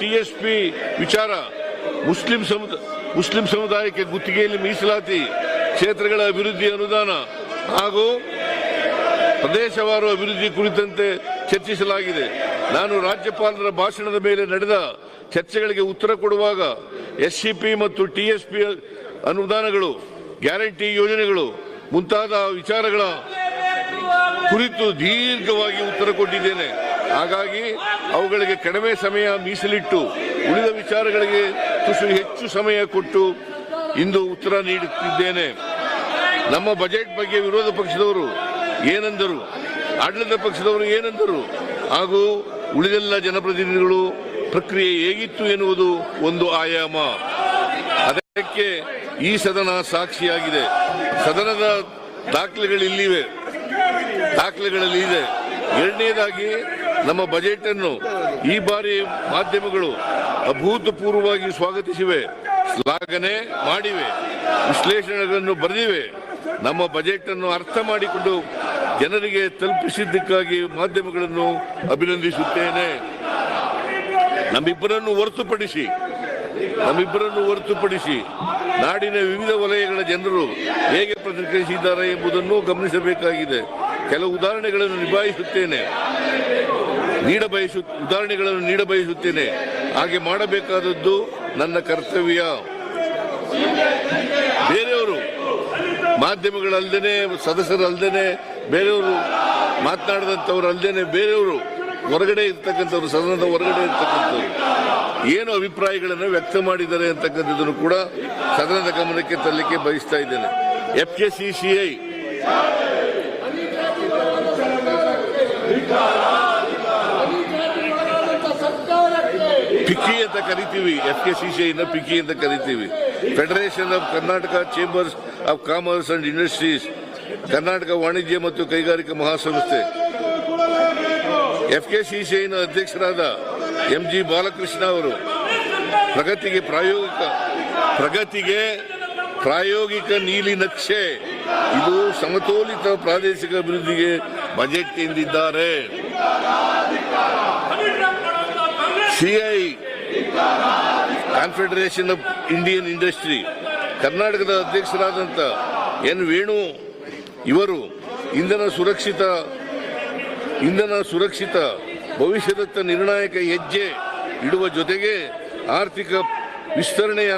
TSP ವಿಚಾರ, Muslim ಸಮುದ, Muslim ಸಮುದಾಯಕ್ಕೆ ಗುತ್ತಿಗೆಯಲ್ಲಿ ಮೀಸಲಾತಿ, ಕ್ಷೇತ್ರಗಳ ಅಭಿವೃದ್ಧಿ ಅನುದಾನ ಹಾಗೂ ಪ್ರದೇಶವಾರು ಅಭಿವೃದ್ಧಿ ಕುರಿತಂತೆ ಚರ್ಚಿಸಲಾಗಿದೆ. ನಾನು ರಾಜ್ಯಪಾಲರ ಭಾಷಣದ ಮೇಲೆ ನಡೆದ ಚರ್ಚೆಗಳಿಗೆ ಉತ್ತರ ಕೊಡುವಾಗ ಎಸ್ಸಿಪಿ ಮತ್ತು ಟಿಎಸ್ಪಿ ಅನುದಾನಗಳು, ಗ್ಯಾರಂಟಿ ಯೋಜನೆಗಳು ಮುಂತಾದ ವಿಚಾರಗಳ ಕುರಿತು ದೀರ್ಘವಾಗಿ ಉತ್ತರ ಕೊಟ್ಟಿದ್ದೇನೆ. ಹಾಗಾಗಿ ಅವುಗಳಿಗೆ ಕಡಿಮೆ ಸಮಯ ಮೀಸಲಿಟ್ಟು ಉಳಿದ ವಿಚಾರಗಳಿಗೆ ತುಸು ಹೆಚ್ಚು ಸಮಯ ಕೊಟ್ಟು ಇಂದು ಉತ್ತರ ನೀಡುತ್ತಿದ್ದೇನೆ. ನಮ್ಮ ಬಜೆಟ್ ಬಗ್ಗೆ ವಿರೋಧ ಪಕ್ಷದವರು ಏನೆಂದರು? ಆಡಳಿತ ಪಕ್ಷದವರು ಏನೆಂದರು? ಹಾಗೂ ಉಳಿದೆಲ್ಲ ಜನಪ್ರತಿನಿಧಿಗಳು ಪ್ರಕ್ರಿಯೆ ಹೇಗಿತ್ತು ಎನ್ನುವುದು ಒಂದು ಆಯಾಮ. ಅದಕ್ಕೆ ಈ ಸದನ ಸಾಕ್ಷಿಯಾಗಿದೆ. ಸದನದ ದಾಖಲೆಗಳು ಇಲ್ಲಿವೆ ದಾಖಲೆಗಳಲ್ಲಿ ಇದೆ ಎರಡನೇದಾಗಿ ನಮ್ಮ ಬಜೆಟ್ ಅನ್ನು ಈ ಬಾರಿ ಮಾಧ್ಯಮಗಳು ಅಭೂತಪೂರ್ವವಾಗಿ ಸ್ವಾಗತಿಸಿವೆ, ಶ್ಲಾಘನೆ ಮಾಡಿವೆ, ವಿಶ್ಲೇಷಣೆಗಳನ್ನು ಬರೆದಿವೆ. ನಮ್ಮ ಬಜೆಟ್ ಅನ್ನು ಅರ್ಥ ಮಾಡಿಕೊಂಡು ಜನರಿಗೆ ತಲುಪಿಸಿದ್ದಕ್ಕಾಗಿ ಮಾಧ್ಯಮಗಳನ್ನು ಅಭಿನಂದಿಸುತ್ತೇನೆ. ನಮ್ಮಿಬ್ಬರನ್ನು ಹೊರತುಪಡಿಸಿ ನಮ್ಮಿಬ್ಬರನ್ನು ಹೊರತುಪಡಿಸಿ ನಾಡಿನ ವಿವಿಧ ವಲಯಗಳ ಜನರು ಹೇಗೆ ಪ್ರತಿಕ್ರಿಯಿಸಿದ್ದಾರೆ ಎಂಬುದನ್ನು ಗಮನಿಸಬೇಕಾಗಿದೆ. ಕೆಲವು ಉದಾಹರಣೆಗಳನ್ನು ನಿಭಾಯಿಸುತ್ತೇನೆ. ನೀಡಬಯಸು ಉದಾಹರಣೆಗಳನ್ನು ನೀಡಬಯಸುತ್ತೇನೆ. ಹಾಗೆ ಮಾಡಬೇಕಾದದ್ದು ನನ್ನ ಕರ್ತವ್ಯ. ಬೇರೆಯವರು ಮಾಧ್ಯಮಗಳಲ್ಲದೆ ಸದಸ್ಯರಲ್ಲದೆ ಬೇರೆಯವರು ಮಾತನಾಡಿದಂಥವ್ರು ಅಲ್ಲದೆ ಬೇರೆಯವರು ಹೊರಗಡೆ ಇರ್ತಕ್ಕಂಥವ್ರು, ಸದನದ ಹೊರಗಡೆ ಇರ್ತಕ್ಕಂಥವ್ರು. ಏನು ಅಭಿಪ್ರಾಯಗಳನ್ನು ವ್ಯಕ್ತ ಮಾಡಿದ್ದಾರೆ ಅಂತಕ್ಕಂಥದ್ದನ್ನು ಕೂಡ ಸದನದ ಗಮನಕ್ಕೆ ತರಲಿಕ್ಕೆ ಬಯಸ್ತಾ ಇದ್ದೇನೆ. F K C C I picky ಅಂತ ಕರಿತೀವಿ, ಎಫ್ ಕೆ ಸಿ ಸಿ ಐನ ಪಿಕ್ಕಿ ಅಂತ ಕರಿತೀವಿ. Federation of Karnataka chambers of commerce and industries Karnataka ವಾಣಿಜ್ಯ ಮತ್ತು ಕೈಗಾರಿಕಾ ಮಹಾಸಂಸ್ಥೆ. ಎಫ್ ಕೆ ಸಿ ಸಿ ಐನ ಅಧ್ಯಕ್ಷರಾದ ಎಂ ಜಿ ಬಾಲಕೃಷ್ಣ ಅವರು, ಪ್ರಗತಿಗೆ ಪ್ರಾಯೋಗಿಕ ಪ್ರಗತಿಗೆ ಪ್ರಾಯೋಗಿಕ ನೀಲಿ ನಕ್ಷೆ. ಇದು ಸಮತೋಲಿತ ಪ್ರಾದೇಶಿಕ ಅಭಿವೃದ್ಧಿಗೆ ಬಜೆಟ್ ಎಂದಿದ್ದಾರೆ CI, confederation of Indian industry, ಕರ್ನಾಟಕದ ಅಧ್ಯಕ್ಷರಾದಂಥ ಎನ್ ವೇಣು ಇವರು ಇಂಧನ ಸುರಕ್ಷಿತ ಇಂಧನ ಸುರಕ್ಷಿತ ಭವಿಷ್ಯದತ್ತ ನಿರ್ಣಾಯಕ ಹೆಜ್ಜೆ ಇಡುವ ಜೊತೆಗೆ ಆರ್ಥಿಕ ವಿಸ್ತರಣೆಯ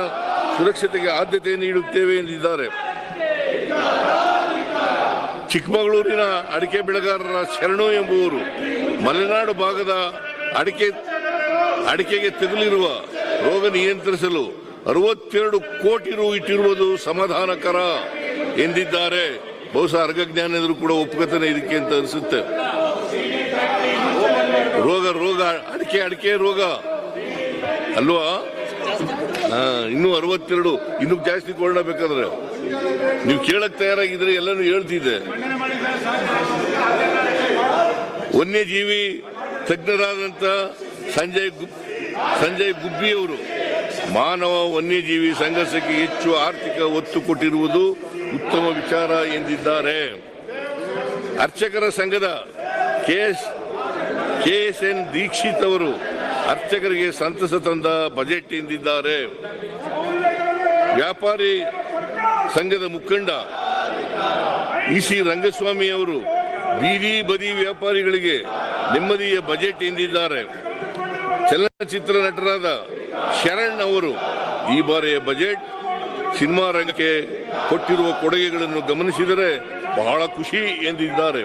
ಸುರಕ್ಷತೆಗೆ ಆದ್ಯತೆ ನೀಡುತ್ತೇವೆ ಎಂದಿದ್ದಾರೆ. ಚಿಕ್ಕಮಗಳೂರಿನ ಅಡಿಕೆ ಬೆಳೆಗಾರರ ಶರಣು ಎಂಬುವರು ಮಲೆನಾಡು ಭಾಗದ ಅಡಿಕೆ ಅಡಿಕೆಗೆ ತಗುಲಿರುವ ರೋಗ ನಿಯಂತ್ರಿಸಲು ಅರವತ್ತೆರಡು ಕೋಟಿ ರು ಇಟ್ಟಿರುವುದು ಸಮಾಧಾನಕರ ಎಂದಿದ್ದಾರೆ. ಬಹುಶಃ ಅರ್ಗಜ್ಞಾನಿದ್ರು ಕೂಡ ಒಪ್ಪುಗತನೆ ಇದಕ್ಕೆ ಅಂತ ಅನಿಸುತ್ತೆ. ರೋಗ ರೋಗ, ಅಡಿಕೆ ಅಡಿಕೆ ರೋಗ. ಅಲ್ವಾ? ಇನ್ನು ಅರವತ್ತೆರಡು, ಇನ್ನೂ ಜಾಸ್ತಿ ಬೇಕಾದ್ರೆ. ನೀವು ಕೇಳಕ್ ತಯಾರಾಗಿದ್ರೆ ಎಲ್ಲನೂ ಹೇಳ್ತಿದ್ದೆ. ವನ್ಯಜೀವಿ ತಜ್ಞರಾದಂತ ಸಂಜಯ್ ಗುಪ್, ಸಂಜಯ್ ಗುಬ್ಬಿಯವರು ಮಾನವ ವನ್ಯಜೀವಿ ಸಂಘರ್ಷಕ್ಕೆ ಹೆಚ್ಚು ಆರ್ಥಿಕ ಒತ್ತು ಕೊಟ್ಟಿರುವುದು ಉತ್ತಮ ವಿಚಾರ ಎಂದಿದ್ದಾರೆ. ಅರ್ಚಕರ ಸಂಘದ ಕೆಎಸ್ ಎನ್ ದೀಕ್ಷಿತ್ ಅವರು ಅರ್ಚಕರಿಗೆ ಸಂತಸ ತಂದ ಬಜೆಟ್ ಎಂದಿದ್ದಾರೆ. ವ್ಯಾಪಾರಿ ಸಂಘದ ಮುಖಂಡ ಇಸಿ ರಂಗಸ್ವಾಮಿ ಅವರು ಬೀದಿ ಬದಿ ವ್ಯಾಪಾರಿಗಳಿಗೆ ನೆಮ್ಮದಿಯ ಬಜೆಟ್ ಎಂದಿದ್ದಾರೆ. ಚಲನಚಿತ್ರ ನಟರಾದ ಶರಣ್ ಅವರು ಈ ಬಾರಿಯ ಬಜೆಟ್ ಸಿನಿಮಾ ರಂಗಕ್ಕೆ ಕೊಟ್ಟಿರುವ ಕೊಡುಗೆಗಳನ್ನು ಗಮನಿಸಿದರೆ ಬಹಳ ಖುಷಿ ಎಂದಿದ್ದಾರೆ.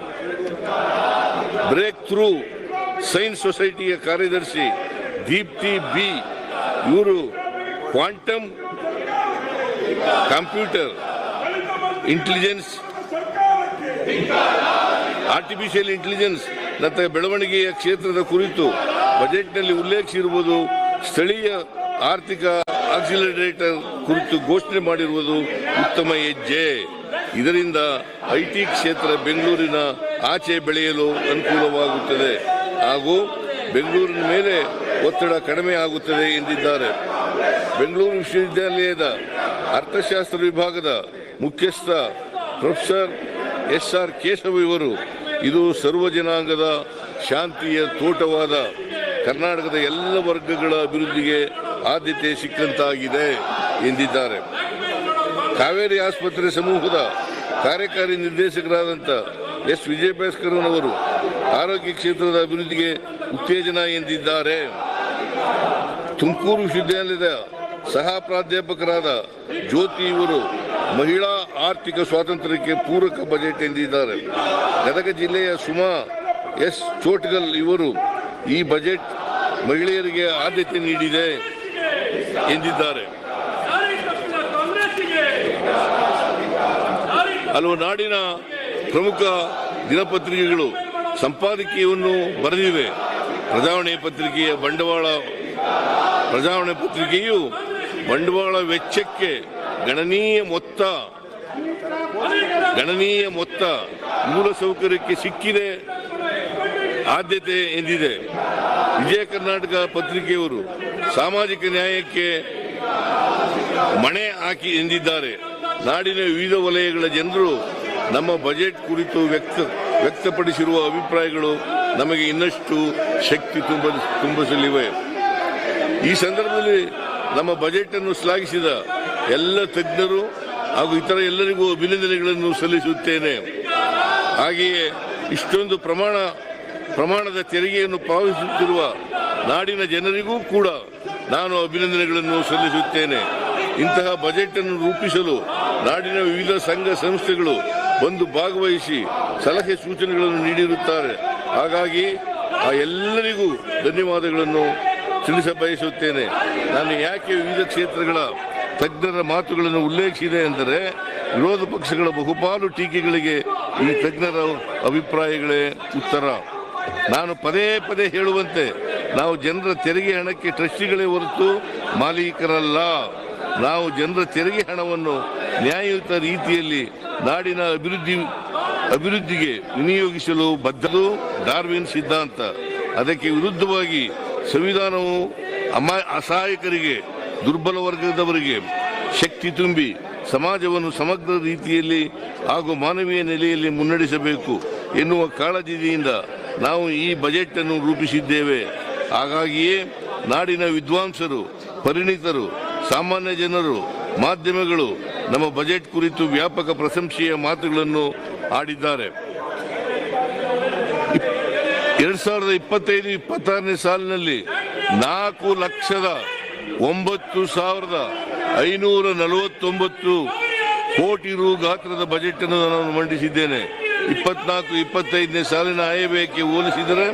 ಬ್ರೇಕ್ ಥ್ರೂ ಸೈನ್ಸ್ ಸೊಸೈಟಿಯ ಕಾರ್ಯದರ್ಶಿ ದೀಪ್ತಿ ಬಿ. ಇವರು quantum computer intelligence, artificial intelligence, ಮತ್ತು ಬೆಳವಣಿಗೆಯ ಕ್ಷೇತ್ರದ ಕುರಿತು ಬಜೆಟ್ನಲ್ಲಿ ಉಲ್ಲೇಖಿಸಿರುವುದು ಸ್ಥಳೀಯ ಆರ್ಥಿಕ ಆಕ್ಸಿಲರೇಟರ್ ಕುರಿತು ಘೋಷಣೆ ಮಾಡಿರುವುದು ಉತ್ತಮ ಹೆಜ್ಜೆ. ಇದರಿಂದ ಐಟಿ ಕ್ಷೇತ್ರ ಬೆಂಗಳೂರಿನ ಆಚೆ ಬೆಳೆಯಲು ಅನುಕೂಲವಾಗುತ್ತದೆ ಹಾಗೂ ಬೆಂಗಳೂರಿನ ಮೇಲೆ ಒತ್ತಡ ಕಡಿಮೆ ಆಗುತ್ತದೆ ಎಂದಿದ್ದಾರೆ. ಬೆಂಗಳೂರು ವಿಶ್ವವಿದ್ಯಾಲಯದ ಅರ್ಥಶಾಸ್ತ್ರ ವಿಭಾಗದ ಮುಖ್ಯಸ್ಥ ಪ್ರೊಫೆಸರ್ ಎಸ್ ಆರ್ ಕೇಶವ ಇವರು ಇದು ಸರ್ವ ಜನಾಂಗದ ಶಾಂತಿಯ ತೋಟವಾದ ಕರ್ನಾಟಕದ ಎಲ್ಲ ವರ್ಗಗಳ ಅಭಿವೃದ್ಧಿಗೆ ಆದ್ಯತೆ ಸಿಕ್ಕಂತಾಗಿದೆ ಎಂದಿದ್ದಾರೆ. ಕಾವೇರಿ ಆಸ್ಪತ್ರೆ ಸಮೂಹದ ಕಾರ್ಯಕಾರಿ ನಿರ್ದೇಶಕರಾದಂಥ ಎಸ್. ವಿಜಯಭಾಸ್ಕರನ್ ಆರೋಗ್ಯ ಕ್ಷೇತ್ರದ ಅಭಿವೃದ್ಧಿಗೆ ಉತ್ತೇಜನ ಎಂದಿದ್ದಾರೆ. ತುಮಕೂರು ವಿಶ್ವವಿದ್ಯಾಲಯದ ಸಹ ಪ್ರಾಧ್ಯಾಪಕರಾದ ಜ್ಯೋತಿ ಇವರು ಮಹಿಳಾ ಆರ್ಥಿಕ ಸ್ವಾತಂತ್ರ್ಯಕ್ಕೆ ಪೂರಕ ಬಜೆಟ್ ಎಂದಿದ್ದಾರೆ. ಗದಗ ಜಿಲ್ಲೆಯ ಸುಮಾ ಎಸ್. ಚೋಟ್ಗಲ್ ಇವರು ಈ ಬಜೆಟ್ ಮಹಿಳೆಯರಿಗೆ ಆದ್ಯತೆ ನೀಡಿದೆ ಎಂದಿದ್ದಾರೆ. ಹಲವು ನಾಡಿನ ಪ್ರಮುಖ ದಿನಪತ್ರಿಕೆಗಳು ಸಂಪಾದಕೀಯವನ್ನು ಬರೆದಿವೆ. ಪ್ರಜಾವಣೆ ಪತ್ರಿಕೆಯ ಬಂಡವಾಳ ಪ್ರಜಾವಣೆ ಪತ್ರಿಕೆಯು ಬಂಡವಾಳ ವೆಚ್ಚಕ್ಕೆ ಗಣನೀಯ ಮೊತ್ತ ಗಣನೀಯ ಮೊತ್ತ ಮೂಲಸೌಕರ್ಯಕ್ಕೆ ಸಿಕ್ಕಿದೆ. ಆದ್ಯತೆ ಎಂದಿದೆ. ವಿಜಯ ಕರ್ನಾಟಕ ಪತ್ರಿಕೆಯವರು ಸಾಮಾಜಿಕ ನ್ಯಾಯಕ್ಕೆ ಮಣೆ ಹಾಕಿ ಎಂದಿದ್ದಾರೆ. ನಾಡಿನ ವಿವಿಧ ವಲಯಗಳ ಜನರು ನಮ್ಮ ಬಜೆಟ್ ಕುರಿತು ವ್ಯಕ್ತ, ವ್ಯಕ್ತಪಡಿಸಿರುವ ಅಭಿಪ್ರಾಯಗಳು ನಮಗೆ ಇನ್ನಷ್ಟು ಶಕ್ತಿ ತುಂಬ, ತುಂಬಿಸಲಿವೆ. ಈ ಸಂದರ್ಭದಲ್ಲಿ ನಮ್ಮ ಬಜೆಟ್ ಅನ್ನು ಶ್ಲಾಘಿಸಿದ ಎಲ್ಲ ತಜ್ಞರು ಹಾಗೂ ಇತರ ಎಲ್ಲರಿಗೂ ಅಭಿನಂದನೆಗಳನ್ನು ಸಲ್ಲಿಸುತ್ತೇನೆ. ಹಾಗೆಯೇ ಇಷ್ಟೊಂದು ಪ್ರಮಾಣ ಪ್ರಮಾಣದ ತೆರಿಗೆಯನ್ನು ಪಾವತಿಸುತ್ತಿರುವ ನಾಡಿನ ಜನರಿಗೂ ಕೂಡ ನಾನು ಅಭಿನಂದನೆಗಳನ್ನು ಸಲ್ಲಿಸುತ್ತೇನೆ. ಇಂತಹ ಬಜೆಟ್ ಅನ್ನು ರೂಪಿಸಲು ನಾಡಿನ ವಿವಿಧ ಸಂಘ ಸಂಸ್ಥೆಗಳು ಬಂದು ಭಾಗವಹಿಸಿ ಸಲಹೆ ಸೂಚನೆಗಳನ್ನು ನೀಡಿರುತ್ತಾರೆ. ಹಾಗಾಗಿ ಆ ಎಲ್ಲರಿಗೂ ಧನ್ಯವಾದಗಳನ್ನು ತಿಳಿಸ ಬಯಸುತ್ತೇನೆ. ನಾನು ಯಾಕೆ ವಿವಿಧ ಕ್ಷೇತ್ರಗಳ ತಜ್ಞರ ಮಾತುಗಳನ್ನು ಉಲ್ಲೇಖಿಸಿದೆ ಎಂದರೆ, ವಿರೋಧ ಪಕ್ಷಗಳ ಬಹುಪಾಲು ಟೀಕೆಗಳಿಗೆ ಈ ತಜ್ಞರ ಅಭಿಪ್ರಾಯಗಳೇ ಉತ್ತರ. ನಾನು ಪದೇ ಪದೇ ಹೇಳುವಂತೆ ನಾವು ಜನರ ತೆರಿಗೆ ಹಣಕ್ಕೆ ಟ್ರಸ್ಟಿಗಳೇ ಹೊರತು ಮಾಲೀಕರಲ್ಲ. ನಾವು ಜನರ ತೆರಿಗೆ ಹಣವನ್ನು ನ್ಯಾಯಯುತ ರೀತಿಯಲ್ಲಿ ನಾಡಿನ ಅಭಿವೃದ್ಧಿ, ಅಭಿವೃದ್ಧಿಗೆ ವಿನಿಯೋಗಿಸಲು ಬದ್ಧರು ಡಾರ್ವಿನ್ ಸಿದ್ಧಾಂತ. ಅದಕ್ಕೆ ವಿರುದ್ಧವಾಗಿ ಸಂವಿಧಾನವು ಅಮ, ಅಸಹಾಯಕರಿಗೆ, ದುರ್ಬಲ ವರ್ಗದವರಿಗೆ ಶಕ್ತಿ ತುಂಬಿ ಸಮಾಜವನ್ನು ಸಮಗ್ರ ರೀತಿಯಲ್ಲಿ ಹಾಗೂ ಮಾನವೀಯ ನೆಲೆಯಲ್ಲಿ ಮುನ್ನಡೆಸಬೇಕು ಎನ್ನುವ ಕಾಳಜಿಯಿಂದ ನಾವು ಈ ಬಜೆಟ್ ಅನ್ನು ರೂಪಿಸಿದ್ದೇವೆ. ಹಾಗಾಗಿಯೇ ನಾಡಿನ ವಿದ್ವಾಂಸರು, ಪರಿಣಿತರು, ಸಾಮಾನ್ಯ ಜನರು, ಮಾಧ್ಯಮಗಳು ನಮ್ಮ ಬಜೆಟ್ ಕುರಿತು ವ್ಯಾಪಕ ಪ್ರಶಂಸೆಯ ಮಾತುಗಳನ್ನು ಆಡಿದ್ದಾರೆ. ಎರಡ್ ಸಾವಿರದ ಇಪ್ಪತ್ತೈದು, ಇಪ್ಪತ್ತಾರನೇ ಸಾಲಿನಲ್ಲಿ ನಾಲ್ಕು ಲಕ್ಷದ ಒಂಬತ್ತು ಸಾವಿರದ ಐನೂರ ನಲವತ್ತೊಂಬತ್ತು ಕೋಟಿ ರು ಗಾತ್ರದ ಬಜೆಟ್ ಅನ್ನು ನಾನು ಮಂಡಿಸಿದ್ದೇನೆ. ಇಪ್ಪತ್ನಾಲ್ಕು, ಇಪ್ಪತ್ತೈದನೇ ಸಾಲಿನ ಆಯವ್ಯಕ್ಕೆ ಹೋಲಿಸಿದರೆ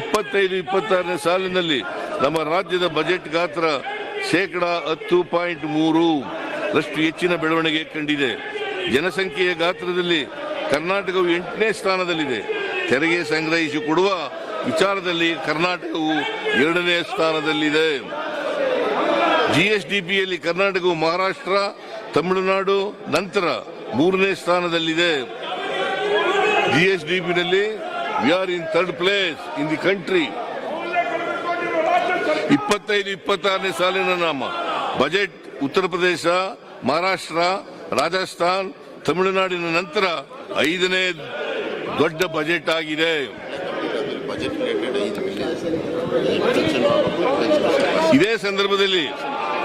ಇಪ್ಪತ್ತೈದು, ಇಪ್ಪತ್ತಾರನೇ ಸಾಲಿನಲ್ಲಿ ನಮ್ಮ ರಾಜ್ಯದ ಬಜೆಟ್ ಗಾತ್ರ ಶೇಕಡ ಹತ್ತು ಪಾಯಿಂಟ್ ಮೂರು ರಷ್ಟು ಹೆಚ್ಚಿನ ಬೆಳವಣಿಗೆ ಕಂಡಿದೆ. ಜನಸಂಖ್ಯೆಯ ಗಾತ್ರದಲ್ಲಿ ಕರ್ನಾಟಕವು ಎಂಟನೇ ಸ್ಥಾನದಲ್ಲಿದೆ. ತೆರಿಗೆ ಸಂಗ್ರಹಿಸಿ ಕೊಡುವ ವಿಚಾರದಲ್ಲಿ ಕರ್ನಾಟಕವು ಎರಡನೇ ಸ್ಥಾನದಲ್ಲಿದೆ. ಜಿಎಸ್ಡಿಪಿಯಲ್ಲಿ ಕರ್ನಾಟಕವು ಮಹಾರಾಷ್ಟ್ರ, ತಮಿಳುನಾಡು, ನಂತರ ಮೂರನೇ ಸ್ಥಾನದಲ್ಲಿದೆ. ಜಿಎಸ್ಡಿಪಿನಲ್ಲಿ we are in third place in the country ಇಪ್ಪತ್ತೈದು, ಇಪ್ಪತ್ತಾರನೇ ಸಾಲಿನ ನಾಮ. ಬಜೆಟ್ ಉತ್ತರ ಪ್ರದೇಶ, ಮಹಾರಾಷ್ಟ್ರ, ರಾಜಸ್ಥಾನ್, ತಮಿಳುನಾಡಿನ ನಂತರ ಐದನೇ ದೊಡ್ಡ ಬಜೆಟ್ ಆಗಿದೆ. ಇದೇ ಸಂದರ್ಭದಲ್ಲಿ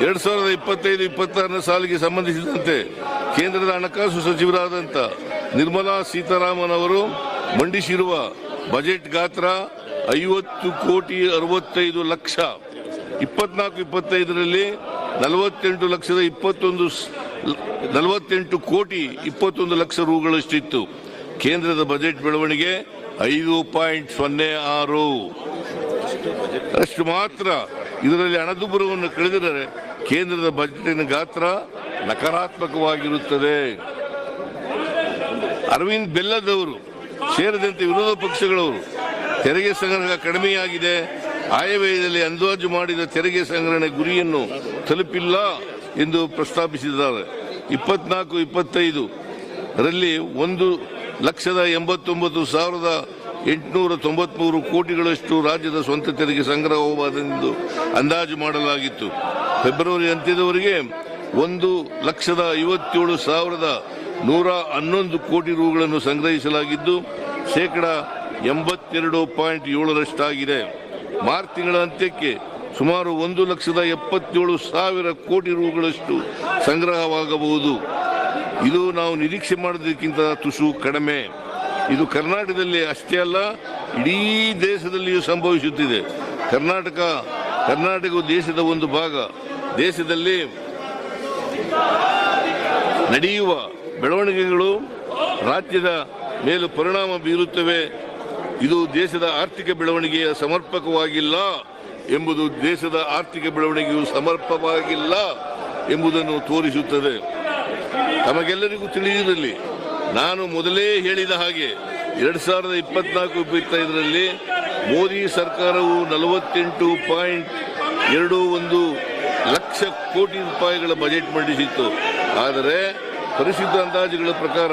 ಎರಡ್ ಸಾವಿರದ ಇಪ್ಪತ್ತೈದು, ಇಪ್ಪತ್ತಾರನೇ ಸಾಲಿಗೆ ಸಂಬಂಧಿಸಿದಂತೆ ಕೇಂದ್ರದ ಹಣಕಾಸು ಸಚಿವರಾದಂಥ ನಿರ್ಮಲಾ ಸೀತಾರಾಮನ್ ಅವರು ಮಂಡಿಸಿರುವ ಬಜೆಟ್ ಗಾತ್ರ ಐವತ್ತು ಕೋಟಿ ಅರವತ್ತೈದು ಲಕ್ಷ. ಇಪ್ಪತ್ನಾಲ್ಕು, ಇಪ್ಪತ್ತೈದರಲ್ಲಿ ನಲವತ್ತೆಂಟು ಲಕ್ಷದ ಇಪ್ಪತ್ತೊಂದು ನಲವತ್ತೆಂಟು ಕೋಟಿ ಇಪ್ಪತ್ತೊಂದು ಲಕ್ಷ ರೂಗಳಷ್ಟಿತ್ತು. ಕೇಂದ್ರದ ಬಜೆಟ್ ಬೆಳವಣಿಗೆ ಐದು ಪಾಯಿಂಟ್ ಸೊನ್ನೆ ಆರು. ಅಷ್ಟು ಮಾತ್ರ. ಇದರಲ್ಲಿ ಹಣದುಬ್ಬರವನ್ನು ಕಳೆದರೆ ಕೇಂದ್ರದ ಬಜೆಟಿನ ಗಾತ್ರ ನಕಾರಾತ್ಮಕವಾಗಿರುತ್ತದೆ. ಅರವಿಂದ್ ಬೆಲ್ಲದವರು ಸೇರಿದಂತೆ ವಿರೋಧ ಪಕ್ಷಗಳವರು ತೆರಿಗೆ ಸಂಗ್ರಹ ಕಡಿಮೆಯಾಗಿದೆ. ಆಯವ್ಯಯದಲ್ಲಿ ಅಂದಾಜು ಮಾಡಿದ ತೆರಿಗೆ ಸಂಗ್ರಹಣೆ ಗುರಿಯನ್ನು ತಲುಪಿಲ್ಲ ಎಂದು ಪ್ರಸ್ತಾಪಿಸಿದ್ದಾರೆ. ಇಪ್ಪತ್ನಾಲ್ಕು, ಇಪ್ಪತ್ತೈದು ರಲ್ಲಿ ಒಂದು ಲಕ್ಷದ ಎಂಬತ್ತೊಂಬತ್ತು ಸಾವಿರದ ಎಂಟುನೂರ ತೊಂಬತ್ಮೂರು ಕೋಟಿಗಳಷ್ಟು ರಾಜ್ಯದ ಸ್ವಂತ ತೆರಿಗೆ ಸಂಗ್ರಹವಾದೆಂದು ಅಂದಾಜು ಮಾಡಲಾಗಿತ್ತು. ಫೆಬ್ರವರಿ ಅಂತ್ಯದವರೆಗೆ ಒಂದು ಲಕ್ಷದ ಐವತ್ತೇಳು ಸಾವಿರದ ನೂರ ಹನ್ನೊಂದು ಕೋಟಿ ರೂಗಳನ್ನು ಸಂಗ್ರಹಿಸಲಾಗಿದ್ದು ಶೇಕಡ ಎಂಬತ್ತೆರಡು ಪಾಯಿಂಟ್ ಏಳರಷ್ಟಾಗಿದೆ. ಮಾರ್ಚ್ ತಿಂಗಳ ಅಂತ್ಯಕ್ಕೆ ಸುಮಾರು ಒಂದು ಲಕ್ಷದ ಎಪ್ಪತ್ತೇಳು ಸಾವಿರ ಕೋಟಿ ರೂಗಳಷ್ಟು ಸಂಗ್ರಹವಾಗಬಹುದು. ಇದು ನಾವು ನಿರೀಕ್ಷೆ ಮಾಡೋದಕ್ಕಿಂತ ತುಸು ಕಡಿಮೆ. ಇದು ಕರ್ನಾಟಕದಲ್ಲಿ ಅಷ್ಟೇ ಅಲ್ಲ, ಇಡೀ ದೇಶದಲ್ಲಿಯೂ ಸಂಭವಿಸುತ್ತಿದೆ. ಕರ್ನಾಟಕ, ಕರ್ನಾಟಕವು ದೇಶದ ಒಂದು ಭಾಗ. ದೇಶದಲ್ಲಿ ನಡೆಯುವ ಬೆಳವಣಿಗೆಗಳು ರಾಜ್ಯದ ಮೇಲೆ ಪರಿಣಾಮ ಬೀರುತ್ತವೆ. ಇದು ದೇಶದ ಆರ್ಥಿಕ ಬೆಳವಣಿಗೆಯ ಸಮರ್ಪಕವಾಗಿಲ್ಲ ಎಂಬುದು ದೇಶದ ಆರ್ಥಿಕ ಬೆಳವಣಿಗೆಯು ಸಮರ್ಪಕವಾಗಿಲ್ಲ ಎಂಬುದನ್ನು ತೋರಿಸುತ್ತದೆ. ತಮಗೆಲ್ಲರಿಗೂ ತಿಳಿದಿರಲಿ, ನಾನು ಮೊದಲೇ ಹೇಳಿದ ಹಾಗೆ ಎರಡು ಸಾವಿರದ ಇಪ್ಪತ್ನಾಲ್ಕು ಇಪ್ಪತ್ತೈದರಲ್ಲಿ ಮೋದಿ ಸರ್ಕಾರವು ನಲವತ್ತೆಂಟು ಪಾಯಿಂಟ್ ಎರಡು ಒಂದು ಲಕ್ಷ ಕೋಟಿ ರೂಪಾಯಿಗಳ ಬಜೆಟ್ ಮಂಡಿಸಿತ್ತು. ಆದರೆ ಪರಿಶುದ್ಧ ಅಂದಾಜುಗಳ ಪ್ರಕಾರ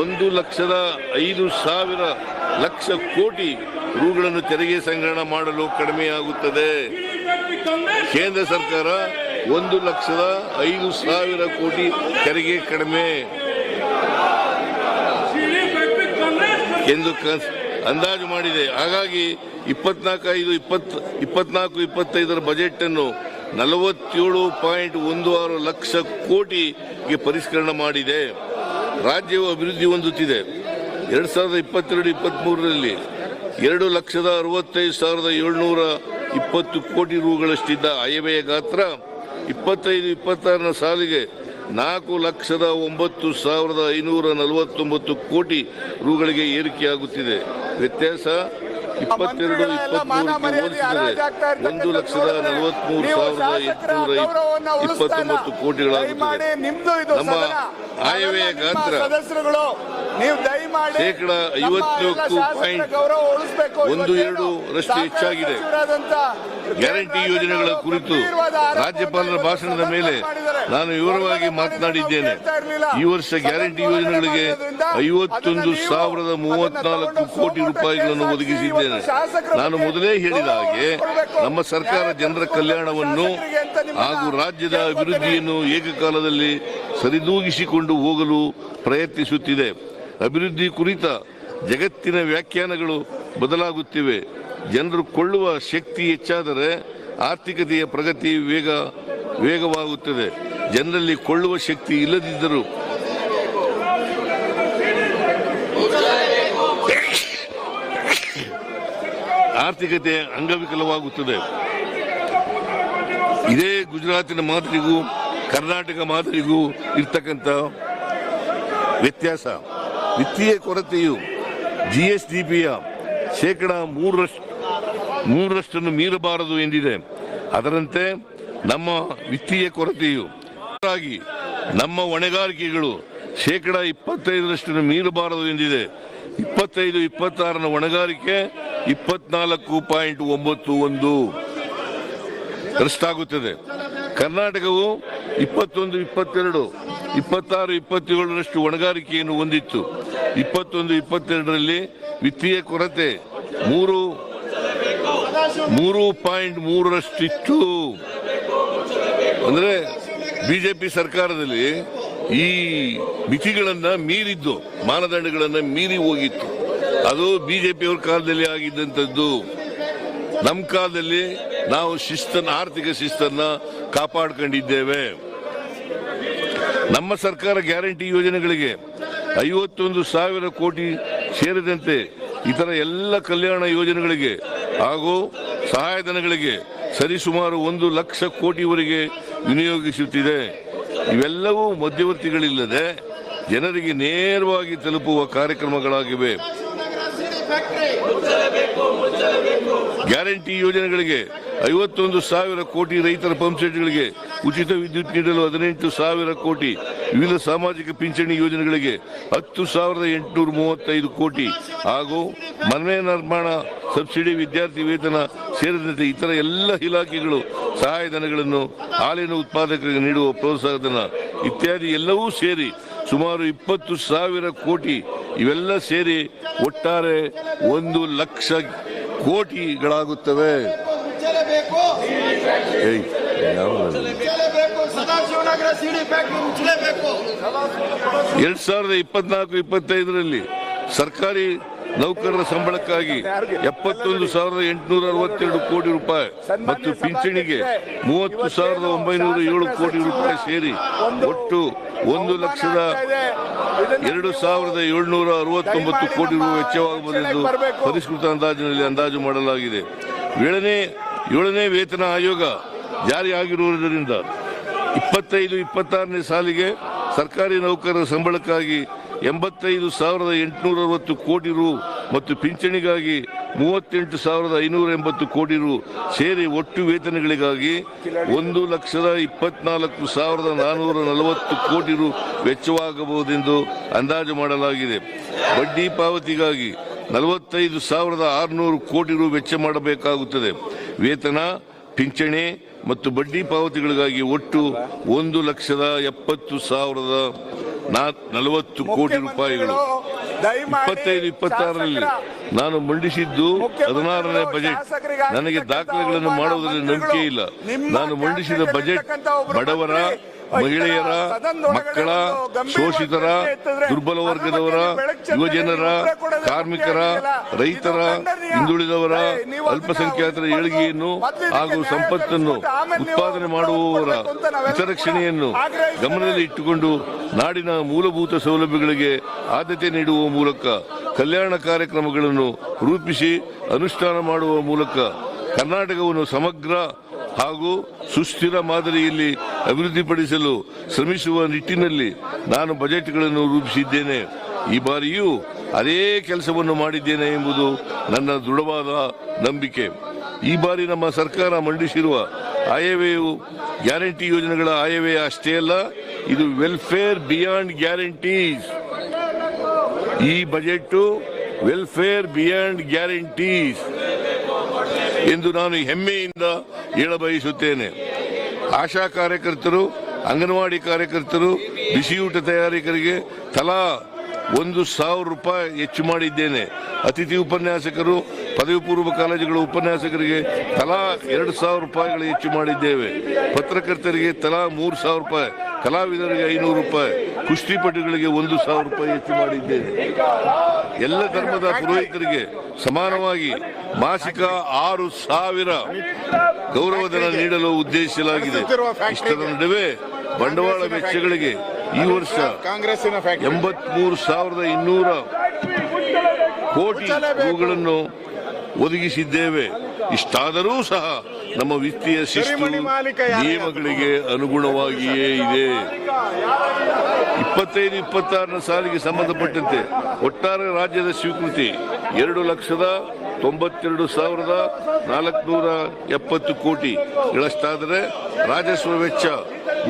ಒಂದು ಲಕ್ಷದ ಐದು ಸಾವಿರ ಲಕ್ಷ ಕೋಟಿ ರೂಗಳನ್ನು ತೆರಿಗೆ ಸಂಗ್ರಹಣ ಮಾಡಲು ಕಡಿಮೆಯಾಗುತ್ತದೆ. ಕೇಂದ್ರ ಸರ್ಕಾರ ಒಂದು ಲಕ್ಷದ ಐದು ಸಾವಿರ ಕೋಟಿ ತೆರಿಗೆ ಕಡಿಮೆ. ಎಂದು ಅಂದಾಜು ಮಾಡಿದೆ. ಹಾಗಾಗಿ ಇಪ್ಪತ್ನಾಲ್ಕು ಐದು, ಇಪ್ಪತ್ತು, ಇಪ್ಪತ್ನಾಲ್ಕು, ಇಪ್ಪತ್ತೈದರ ಬಜೆಟ್ ಅನ್ನು ನಲವತ್ತೇಳು ಪಾಯಿಂಟ್ ಒಂದು ಆರು ಲಕ್ಷ ಕೋಟಿಗೆ ಪರಿಷ್ಕರಣೆ ಮಾಡಿದೆ. ರಾಜ್ಯವು ಅಭಿವೃದ್ಧಿ ಹೊಂದುತ್ತಿದೆ. ಎರಡು ಸಾವಿರದ ಇಪ್ಪತ್ತೆರಡು, ಇಪ್ಪತ್ಮೂರರಲ್ಲಿ ಎರಡು ಲಕ್ಷದ ಅರವತ್ತೈದು ಸಾವಿರದ ಏಳ್ನೂರ ಇಪ್ಪತ್ತು ಕೋಟಿ ರೂಗಳಷ್ಟಿದ್ದ ಆಯವ್ಯಯ ಗಾತ್ರ ಇಪ್ಪತ್ತೈದು ಇಪ್ಪತ್ತಾರನ ಸಾಲಿಗೆ ನಾಲ್ಕು ಲಕ್ಷದ ಒಂಬತ್ತು ಸಾವಿರದ ಐನೂರ ನಲವತ್ತೊಂಬತ್ತು ಕೋಟಿ ರೂಗಳಿಗೆ ಏರಿಕೆಯಾಗುತ್ತಿದೆ. ವ್ಯತ್ಯಾಸ ಇಪ್ಪತ್ತೆರಡು ಹೋಲಿಸಿದರೆ ಒಂದು ಲಕ್ಷದ ನಲವತ್ಮೂರು ಸಾವಿರದ ಎಂಟುನೂರ ಇಪ್ಪತ್ತೊಂಬತ್ತು ಕೋಟಿಗಳಾಗುತ್ತದೆ. ನಮ್ಮ ಆಯವ್ಯಯ ಗಾತ್ರ. ದಯಮಾಡಿ ಐವತ್ನಾಲ್ಕು ಪಾಯಿಂಟ್ ಒಂದು ಎರಡು ರಷ್ಟು ಹೆಚ್ಚಾಗಿದೆ. ಗ್ಯಾರಂಟಿ ಯೋಜನೆಗಳ ಕುರಿತು ರಾಜ್ಯಪಾಲರ ಭಾಷಣದ ಮೇಲೆ ನಾನು ವಿವರವಾಗಿ ಮಾತನಾಡಿದ್ದೇನೆ. ಈ ವರ್ಷ ಗ್ಯಾರಂಟಿ ಯೋಜನೆಗಳಿಗೆ ಐವತ್ತೊಂದು ಸಾವಿರದ ಮೂವತ್ನಾಲ್ಕು ಕೋಟಿ ರೂಪಾಯಿಗಳನ್ನು ಒದಗಿಸಿದ್ದೇನೆ. ನಾನು ಮೊದಲೇ ಹೇಳಿದ ಹಾಗೆ ನಮ್ಮ ಸರ್ಕಾರ ಜನರ ಕಲ್ಯಾಣವನ್ನು ಹಾಗೂ ರಾಜ್ಯದ ಅಭಿವೃದ್ಧಿಯನ್ನು ಏಕಕಾಲದಲ್ಲಿ ಸರಿದೂಗಿಸಿಕೊಂಡು ಹೋಗಲು ಪ್ರಯತ್ನಿಸುತ್ತಿದೆ. ಅಭಿವೃದ್ಧಿ ಕುರಿತ ಜಗತ್ತಿನ ವ್ಯಾಖ್ಯಾನಗಳು ಬದಲಾಗುತ್ತಿವೆ. ಜನರು ಕೊಳ್ಳುವ ಶಕ್ತಿ ಹೆಚ್ಚಾದರೆ ಆರ್ಥಿಕತೆಯ ಪ್ರಗತಿ ವೇಗ, ವೇಗವಾಗುತ್ತದೆ. ಜನರಲ್ಲಿ ಕೊಳ್ಳುವ ಶಕ್ತಿ ಇಲ್ಲದಿದ್ದರೂ ಆರ್ಥಿಕತೆ ಅಂಗವಿಕಲವಾಗುತ್ತದೆ. ಇದೇ ಗುಜರಾತಿನ ಮಾದರಿಗೂ ಕರ್ನಾಟಕ ಮಾದರಿಗೂ ಇರ್ತಕ್ಕಂಥ ವ್ಯತ್ಯಾಸ. ವಿತ್ತೀಯ ಕೊರತೆಯು ಜಿ ಎಸ್ ಡಿ ಪಿಯ ಶೇಕಡ ಮೂರರಷ್ಟು, ಮೂರರಷ್ಟನ್ನು ಮೀರಬಾರದು ಎಂದಿದೆ. ಅದರಂತೆ ನಮ್ಮ ವಿತ್ತೀಯ ಕೊರತೆಯು ನಮ್ಮ ಹೊಣೆಗಾರಿಕೆಗಳು ಶೇಕಡ ಇಪ್ಪತ್ತೈದರಷ್ಟನ್ನು ಮೀರಬಾರದು ಎಂದಿದೆ. ಇಪ್ಪತ್ತೈದು, ಇಪ್ಪತ್ತಾರನ ಹೊಣೆಗಾರಿಕೆ ಇಪ್ಪತ್ನಾಲ್ಕು ಪಾಯಿಂಟ್ ಒಂಬತ್ತು ಒಂದು ರಷ್ಟಾಗುತ್ತದೆ. ಕರ್ನಾಟಕವು ಇಪ್ಪತ್ತೊಂದು, ಇಪ್ಪತ್ತೆರಡು, ಇಪ್ಪತ್ತಾರು, ಇಪ್ಪತ್ತೇಳರಷ್ಟು ಹೊಣೆಗಾರಿಕೆಯನ್ನು ಹೊಂದಿತ್ತು. ಇಪ್ಪತ್ತೊಂದು, ಇಪ್ಪತ್ತೆರಡರಲ್ಲಿ ವಿತ್ತೀಯ ಕೊರತೆ ಮೂರು ಮೂರು ಪಾಯಿಂಟ್ ಮೂರರಷ್ಟಿತ್ತು. ಅಂದ್ರೆ ಬಿಜೆಪಿ ಸರ್ಕಾರದಲ್ಲಿ ಈ ಮಿತಿಗಳನ್ನ ಮೀರಿದ್ದು, ಮಾನದಂಡಗಳನ್ನ ಮೀರಿ ಹೋಗಿತ್ತು. ಅದು ಬಿಜೆಪಿಯವ್ರ ಕಾಲದಲ್ಲಿ ಆಗಿದ್ದಂಥದ್ದು. ನಮ್ಮ ಕಾಲದಲ್ಲಿ ನಾವು ಶಿಸ್ತನ್ನ, ಆರ್ಥಿಕ ಶಿಸ್ತನ್ನ ಕಾಪಾಡ್ಕೊಂಡಿದ್ದೇವೆ. ನಮ್ಮ ಸರ್ಕಾರ ಗ್ಯಾರಂಟಿ ಯೋಜನೆಗಳಿಗೆ ಐವತ್ತೊಂದು ಸಾವಿರ ಕೋಟಿ ಸೇರಿದಂತೆ ಇತರ ಎಲ್ಲ ಕಲ್ಯಾಣ ಯೋಜನೆಗಳಿಗೆ ಹಾಗೂ ಸಹಾಯಧನಗಳಿಗೆ ಸರಿಸುಮಾರು ಒಂದು ಲಕ್ಷ ಕೋಟಿವರೆಗೆ ವಿನಿಯೋಗಿಸುತ್ತಿದೆ. ಇವೆಲ್ಲವೂ ಮಧ್ಯವರ್ತಿಗಳಿಲ್ಲದೆ ಜನರಿಗೆ ನೇರವಾಗಿ ತಲುಪುವ ಕಾರ್ಯಕ್ರಮಗಳಾಗಿವೆ. ಗ್ಯಾರಂಟಿ ಯೋಜನೆಗಳಿಗೆ ಐವತ್ತೊಂದು ಸಾವಿರ ಕೋಟಿ ರೈತರ ಪಂಪ್ಸೆಟ್ಗಳಿಗೆ ಉಚಿತ ವಿದ್ಯುತ್ ನೀಡಲು ಹದಿನೆಂಟು ಸಾವಿರ ಕೋಟಿ. ವಿವಿಧ ಸಾಮಾಜಿಕ ಪಿಂಚಣಿ ಯೋಜನೆಗಳಿಗೆ ಹತ್ತು ಸಾವಿರದ ಎಂಟುನೂರ ಮೂವತ್ತೈದು ಕೋಟಿ. ಹಾಗೂ ಮನೆ ನಿರ್ಮಾಣ, ಸಬ್ಸಿಡಿ, ವಿದ್ಯಾರ್ಥಿ ವೇತನ ಸೇರಿದಂತೆ ಇತರ ಎಲ್ಲ ಇಲಾಖೆಗಳು ಸಹಾಯಧನಗಳನ್ನು ಹಾಲಿನ ಉತ್ಪಾದಕರಿಗೆ ನೀಡುವ ಪ್ರೋತ್ಸಾಹಧನ ಇತ್ಯಾದಿ ಎಲ್ಲವೂ ಸೇರಿ ಸುಮಾರು ಇಪ್ಪತ್ತು ಸಾವಿರ ಕೋಟಿ. ಇವೆಲ್ಲ ಸೇರಿ ಒಟ್ಟಾರೆ ಒಂದು ಲಕ್ಷ ಕೋಟಿಗಳಾಗುತ್ತವೆ. ಎರಡ್ ಸಾವಿರದ ಇಪ್ಪತ್ನಾಲ್ಕು, ಇಪ್ಪತ್ತೈದರಲ್ಲಿ ಸರ್ಕಾರಿ ನೌಕರರ ಸಂಬಳಕ್ಕಾಗಿ ಎಪ್ಪತ್ತೊಂದು ಸಾವಿರದ ಎಂಟುನೂರ ಅರವತ್ತೆರಡು ಕೋಟಿ ರೂಪಾಯಿ ಮತ್ತು ಪಿಂಚಣಿಗೆ ಮೂವತ್ತು ಸಾವಿರದ ಒಂಬೈನೂರ ಏಳು ಕೋಟಿ ರೂಪಾಯಿ ಸೇರಿ ಒಟ್ಟು ಒಂದು ಲಕ್ಷದ ಎರಡು ಸಾವಿರದ ಏಳುನೂರ ಅರವತ್ತೊಂಬತ್ತು ಕೋಟಿ ರು ವೆಚ್ಚವಾಗಬಹುದೆಂದು ಪರಿಷ್ಕೃತ ಅಂದಾಜಿನಲ್ಲಿ ಅಂದಾಜು ಮಾಡಲಾಗಿದೆ. ಏಳನೇ ಏಳನೇ ವೇತನ ಆಯೋಗ ಜಾರಿಯಾಗಿರುವುದರಿಂದ ಇಪ್ಪತ್ತೈದು, ಇಪ್ಪತ್ತಾರನೇ ಸಾಲಿಗೆ ಸರ್ಕಾರಿ ನೌಕರರ ಸಂಬಳಕ್ಕಾಗಿ ಎಂಬತ್ತೈದು ಸಾವಿರದ ಎಂಟುನೂರ ಅರವತ್ತು ಕೋಟಿ ರು ಮತ್ತು ಪಿಂಚಣಿಗಾಗಿ ಮೂವತ್ತೆಂಟು ಸಾವಿರದ ಐನೂರ ಎಂಬತ್ತು ಕೋಟಿ ರು ಸೇರಿ ಒಟ್ಟು ವೇತನಗಳಿಗಾಗಿ ಒಂದು ಲಕ್ಷದ ಇಪ್ಪತ್ನಾಲ್ಕು ಸಾವಿರದ ನಾನೂರ ನಲವತ್ತು ಕೋಟಿ ರು ವೆಚ್ಚವಾಗಬಹುದೆಂದು ಅಂದಾಜು ಮಾಡಲಾಗಿದೆ. ಬಡ್ಡಿ ಪಾವತಿಗಾಗಿ ನಲವತ್ತೈದು ಸಾವಿರದ ಆರುನೂರು ಕೋಟಿ ರು ವೆಚ್ಚ ಮಾಡಬೇಕಾಗುತ್ತದೆ. ವೇತನ, ಪಿಂಚಣಿ ಮತ್ತು ಬಡ್ಡಿ ಪಾವತಿಗಳಿಗಾಗಿ ಒಟ್ಟು ಒಂದು ಲಕ್ಷದ ಎಪ್ಪತ್ತು ಸಾವಿರದ ನಲವತ್ತು ಕೋಟಿ ರೂಪಾಯಿಗಳು. ಇಪ್ಪತ್ತೈದು ಇಪ್ಪತ್ತಾರರಲ್ಲಿ ನಾನು ಮಂಡಿಸಿದ್ದು ಹದಿನಾರನೇ ಬಜೆಟ್. ನನಗೆ ದಾಖಲೆಗಳನ್ನು ಮಾಡುವುದರಲ್ಲಿ ನಂಬಿಕೆ ಇಲ್ಲ. ನಾನು ಮಂಡಿಸಿದ ಬಜೆಟ್ ಬಡವರ ಮಹಿಳೆಯರ ಮಕ್ಕಳ ಶೋಷಿತರ ದುರ್ಬಲ ವರ್ಗದವರ ಯುವಜನರ ಕಾರ್ಮಿಕರ ರೈತರ ಹಿಂದುಳಿದವರ ಅಲ್ಪಸಂಖ್ಯಾತರ ಏಳಿಗೆಯನ್ನು ಹಾಗೂ ಸಂಪತ್ತನ್ನು ಉತ್ಪಾದನೆ ಮಾಡುವವರ ಹಿತರಕ್ಷಣೆಯನ್ನು ಗಮನದಲ್ಲಿ ಇಟ್ಟುಕೊಂಡು ನಾಡಿನ ಮೂಲಭೂತ ಸೌಲಭ್ಯಗಳಿಗೆ ಆದ್ಯತೆ ನೀಡುವ ಮೂಲಕ ಕಲ್ಯಾಣ ಕಾರ್ಯಕ್ರಮಗಳನ್ನು ರೂಪಿಸಿ ಅನುಷ್ಠಾನ ಮಾಡುವ ಮೂಲಕ ಕರ್ನಾಟಕವನ್ನು ಸಮಗ್ರ ಹಾಗೂ ಸುಸ್ಥಿರ ಮಾದರಿಯಲ್ಲಿ ಅಭಿವೃದ್ಧಿಪಡಿಸಲು ಶ್ರಮಿಸುವ ನಿಟ್ಟಿನಲ್ಲಿ ನಾನು ಬಜೆಟ್ಗಳನ್ನು ರೂಪಿಸಿದ್ದೇನೆ. ಈ ಬಾರಿಯೂ ಅದೇ ಕೆಲಸವನ್ನು ಮಾಡಿದ್ದೇನೆ ಎಂಬುದು ನನ್ನ ದೃಢವಾದ ನಂಬಿಕೆ. ಈ ಬಾರಿ ನಮ್ಮ ಸರ್ಕಾರ ಮಂಡಿಸಿರುವ ಆಯವ್ಯಯವು ಗ್ಯಾರಂಟಿ ಯೋಜನೆಗಳ ಆಯವ್ಯಯ ಅಷ್ಟೇ ಅಲ್ಲ, ಇದು ವೆಲ್ಫೇರ್ ಬಿಯಾಂಡ್ ಗ್ಯಾರಂಟೀಸ್. ಈ ಬಜೆಟ್ ವೆಲ್ಫೇರ್ ಬಿಯಾಂಡ್ ಗ್ಯಾರಂಟೀಸ್. ಎಂದು ನಾನು ಹೆಮ್ಮೆಯಿಂದ ಹೇಳಬಯಸುತ್ತೇನೆ. ಆಶಾ ಕಾರ್ಯಕರ್ತರು, ಅಂಗನವಾಡಿ ಕಾರ್ಯಕರ್ತರು, ಬಿಸಿಯೂಟ ತಯಾರಿಕರಿಗೆ ತಲಾ ಒಂದು ಸಾವಿರ ರೂಪಾಯಿ ಹೆಚ್ಚು ಮಾಡಿದ್ದೇನೆ. ಅತಿಥಿ ಉಪನ್ಯಾಸಕರು, ಪದವಿ ಪೂರ್ವ ಕಾಲೇಜುಗಳ ಉಪನ್ಯಾಸಕರಿಗೆ ತಲಾ ಎರಡು ಸಾವಿರ ರೂಪಾಯಿಗಳು ಹೆಚ್ಚು ಮಾಡಿದ್ದೇವೆ. ಪತ್ರಕರ್ತರಿಗೆ ತಲಾ ಮೂರು ಸಾವಿರ ರೂಪಾಯಿ, ಕಲಾವಿದರಿಗೆ ಐನೂರು ರೂಪಾಯಿ ಕುಸ್ತಿಪಟುಗಳಿಗೆ ಒಂದು ಸಾವಿರ ರೂಪಾಯಿ ಹೆಚ್ಚು ಮಾಡಿದ್ದೇನೆ. ಎಲ್ಲ ಧರ್ಮದ ಪುರೋಹಿತರಿಗೆ ಸಮಾನವಾಗಿ ಮಾಸಿಕ ಆರು ಸಾವಿರ ಗೌರವಧನ ನೀಡಲು ಉದ್ದೇಶಿಸಲಾಗಿದೆ. ಇಷ್ಟರ ನಡುವೆ ಬಂಡವಾಳ ವೆಚ್ಚಗಳಿಗೆ ಈ ವರ್ಷ ಎಂಬತ್ಮೂರು ಸಾವಿರದ ಇನ್ನೂರ ಕೋಟಿ ರುಗಳನ್ನು ಒದಗಿಸಿದ್ದೇವೆ. ಇಷ್ಟಾದರೂ ಸಹ ನಮ್ಮ ವಿತ್ತೀಯ ಶಿಸ್ತು? ನಿಯಮಗಳಿಗೆ ಅನುಗುಣವಾಗಿಯೇ ಇದೆ. ಇಪ್ಪತ್ತೈದು, ಇಪ್ಪತ್ತಾರನ ಸಾಲಿಗೆ ಸಂಬಂಧಪಟ್ಟಂತೆ ಒಟ್ಟಾರೆ ರಾಜ್ಯದ ಸ್ವೀಕೃತಿ ಎರಡು ಲಕ್ಷದ ತೊಂಬತ್ತೆರಡು ಸಾವಿರದ ನಾಲ್ಕುನೂರ ಎಪ್ಪತ್ತು ಕೋಟಿ. ಇಳಷ್ಟಾದರೆ ರಾಜಸ್ವ ವೆಚ್ಚ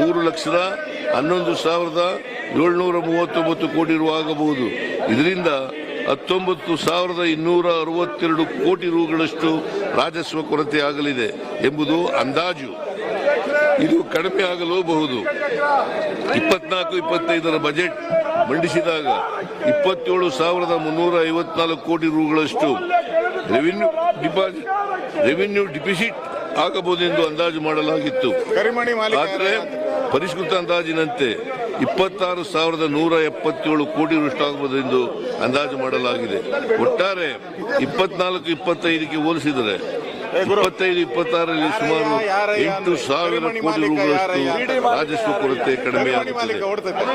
ಮೂರು ಲಕ್ಷದ ಹನ್ನೊಂದು ಸಾವಿರದ ಏಳ್ನೂರ ಮೂವತ್ತೊಂಬತ್ತು ಕೋಟಿ ರು ಆಗಬಹುದು. ಇದರಿಂದ ಹತ್ತೊಂಬತ್ತು ಸಾವಿರದ ಇನ್ನೂರ ಅರವತ್ತೆರಡು ಕೋಟಿ ರುಗಳಷ್ಟು ರಾಜಸ್ವ ಕೊರತೆ ಆಗಲಿದೆ ಎಂಬುದು ಅಂದಾಜು. ಇದು ಕಡಿಮೆ ಆಗಲೂಬಹುದು ಇಪ್ಪತ್ನಾಲ್ಕು ಇಪ್ಪತ್ತೈದರ ಬಜೆಟ್ ಮಂಡಿಸಿದಾಗ ಇಪ್ಪತ್ತೇಳು ಸಾವಿರದ ಮುನ್ನೂರ ಐವತ್ನಾಲ್ಕು ಕೋಟಿ ರೂಗಳಷ್ಟು ರೆವಿನ್ಯೂ ಡಿಪಾಸಿಟ್ ರೆವಿನ್ಯೂ ಡಿಪಿಸಿಟ್ ಆಗಬಹುದೆಂದು ಅಂದಾಜು ಮಾಡಲಾಗಿತ್ತು. ಆದರೆ ಪರಿಷ್ಕೃತ ಅಂದಾಜಿನಂತೆ ಇಪ್ಪತ್ತಾರು ಸಾವಿರದ ನೂರ ಎಪ್ಪತ್ತೇಳು ಕೋಟಿ ಆಗಬಹುದೆಂದು ಅಂದಾಜು ಮಾಡಲಾಗಿದೆ. ಒಟ್ಟಾರೆ ಇಪ್ಪತ್ನಾಲ್ಕು ಇಪ್ಪತ್ತೈದಕ್ಕೆ ಹೋಲಿಸಿದರೆ ಇಪ್ಪತ್ತೈದು ಇಪ್ಪತ್ತಾರರಲ್ಲಿ ಸುಮಾರು ಎಂಟು ಸಾವಿರ ಕೋಟಿ ರೂಪಾಯಿ ರಾಜಸ್ವ ಕೊರತೆ ಕಡಿಮೆಯಾಗುತ್ತದೆ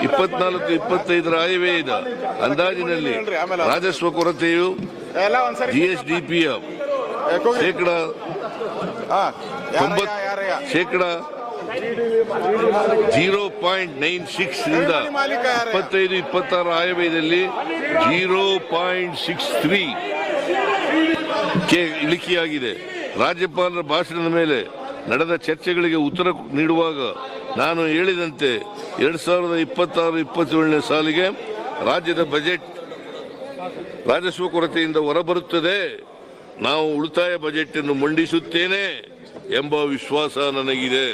ಇಪ್ಪತ್ನಾಲ್ಕು ಇಪ್ಪತ್ತೈದರ ಆಯವ್ಯಯದ ಅಂದಾಜಿನಲ್ಲಿ ರಾಜಸ್ವ ಕೊರತೆಯು ಜಿಎಸ್ಡಿಪಿಯ ಶೇಕಡ? ಶೇಕಡ ಜೀರೋ ಪಾಯಿಂಟ್ ನೈನ್ ಸಿಕ್ಸ್ ಇಂದ? ಇಪ್ಪತ್ತೈದು ಇಪ್ಪತ್ತಾರು ಆಯವ್ಯಯದಲ್ಲಿ ಜೀರೋ ಪಾಯಿಂಟ್ ಸಿಕ್ಸ್ ತ್ರೀ ಇಳಿಕೆಯಾಗಿದೆ. ರಾಜ್ಯಪಾಲರ ಭಾಷಣದ ಮೇಲೆ ನಡೆದ ಚರ್ಚೆಗಳಿಗೆ ಉತ್ತರ ನೀಡುವಾಗ ನಾನು ಹೇಳಿದಂತೆ ಎರಡ್ ಸಾವಿರದ ಇಪ್ಪತ್ತಾರು, ಇಪ್ಪತ್ತೇಳನೇ ಸಾಲಿಗೆ ರಾಜ್ಯದ ಬಜೆಟ್ ರಾಜಸ್ವ ಕೊರತೆಯಿಂದ ಹೊರಬರುತ್ತದೆ. ನಾವು ಉಳಿತಾಯ ಬಜೆಟ್ ಅನ್ನು ಮಂಡಿಸುತ್ತೇನೆ ಎಂಬ ವಿಶ್ವಾಸ ನನಗಿದೆ.